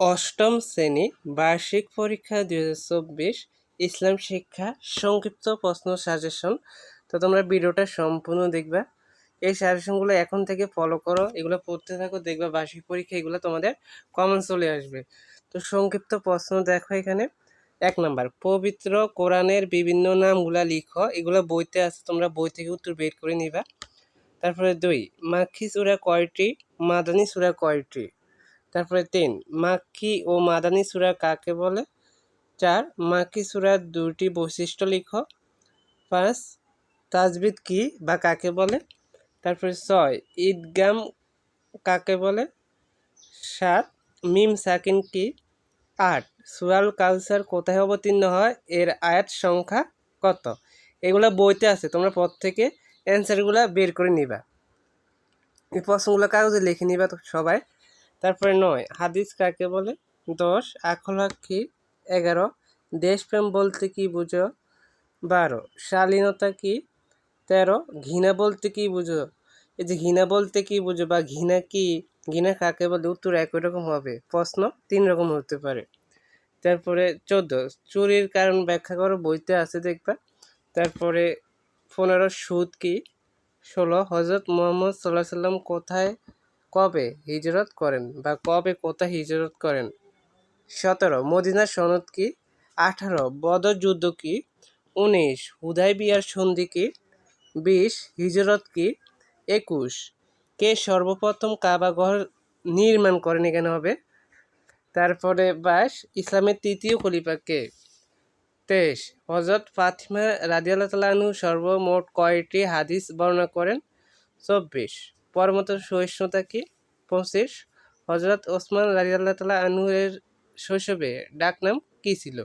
অষ্টম শ্রেণি বার্ষিক পরীক্ষা দুই হাজার চব্বিশ ইসলাম শিক্ষা সংক্ষিপ্ত প্রশ্ন সাজেশন তো তোমরা ভিডিওটা সম্পূর্ণ দেখবা। এই সাজেশনগুলো এখন থেকে ফলো করো, এগুলো পড়তে থাকো, দেখবা বার্ষিক পরীক্ষা, এগুলো তোমাদের কমন চলে আসবে। তো সংক্ষিপ্ত প্রশ্ন দেখো এখানে। এক নাম্বার, পবিত্র কোরআনের বিভিন্ন নামগুলা লিখো, এগুলো বইতে আছে, তোমরা বই থেকে উত্তর বের করে নিবা। তারপরে দুই মাক্ষী চূড়া কয়টি, মাদানী চূড়া কয়টি? তারপরে তিন, মাক্কি ও মাদানী সুরা কাকে বলে? চার, মাক্কি সুরার দুটি বৈশিষ্ট্য লিখো। পাঁচ, তাজবিদ কি বা কাকে বলে? তারপরে ছয়, ঈদগাম কাকে বলে? সাত, মিম সাকিন কি? আট, সুরাল কালচার কোথায় অবতীর্ণ হয়? এর আয়াত সংখ্যা কত? এগুলো বইতে আছে, তোমরা পর থেকে অ্যান্সারগুলো বের করে নিবা। এই প্রশ্নগুলো কাগজে লিখে নিবা সবাই তারপরে নয়, হাদিস কাকে বলে? দশ আখলাক কি এগারো, দেশপ্রেম বলতে কি বুঝো? বারো, শালীনতা কি? তেরো, ঘৃণা বলতে কি বুঝো? এই যে ঘৃণা বলতে কি বুঝো বা ঘৃণা কি? ঘৃণা কাকে বলে? উত্তর একই রকম হবে। প্রশ্ন তিন রকম হতে পারে। তারপরে চোদ্দ, চুরির কারণ ব্যাখ্যা করো, বইতে আছে দেখবা। তারপরে পনেরো, সুদ কি? ষোলো হজরত মোহাম্মদ সাল্লাহ সাল্লাম কোথায় কবে হিজরত করেন বা কবে কোথায় হিজরত করেন? সতেরো মদিনা সনদ কি? আঠারো, বদর যুদ্ধ কি? উনিশ হুদাই বিয়ার সন্ধি কি? বিশ, হিজরত কি? একুশ, কে সর্বপ্রথম কাবা ঘর নির্মাণ করেন এখানে হবে? তারপরে বাইশ, ইসলামের তৃতীয় খলিফা কে? তেইশ হজরত ফাতিমা রাজিয়াল্লাহ তালু সর্বমোট কয়টি হাদিস বর্ণনা করেন? চব্বিশ পরমত সহিষ্ণুতা কি? পঁচিশ। হজরত ওসমান রাজিয়াল্লাহ তালা আনহুরের শৈশবে ডাকনাম কী ছিল?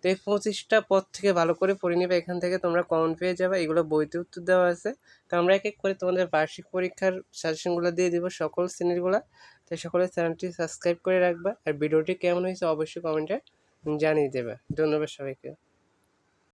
তো এই পঁচিশটা পথ থেকে ভালো করে পড়ে নেবে, এখান থেকে তোমরা কমন পেয়ে যাবে। এগুলো বইতে উত্তর দেওয়া আছে। তো আমরা এক এক করে তোমাদের বার্ষিক পরীক্ষার সাজেশনগুলো দিয়ে দিব সকল শ্রেণীরগুলো তাই সকলের চ্যানেলটি সাবস্ক্রাইব করে রাখবা। আর ভিডিওটি কেমন হয়েছে অবশ্যই কমেন্টে জানিয়ে দেবে। ধন্যবাদ সবাইকে।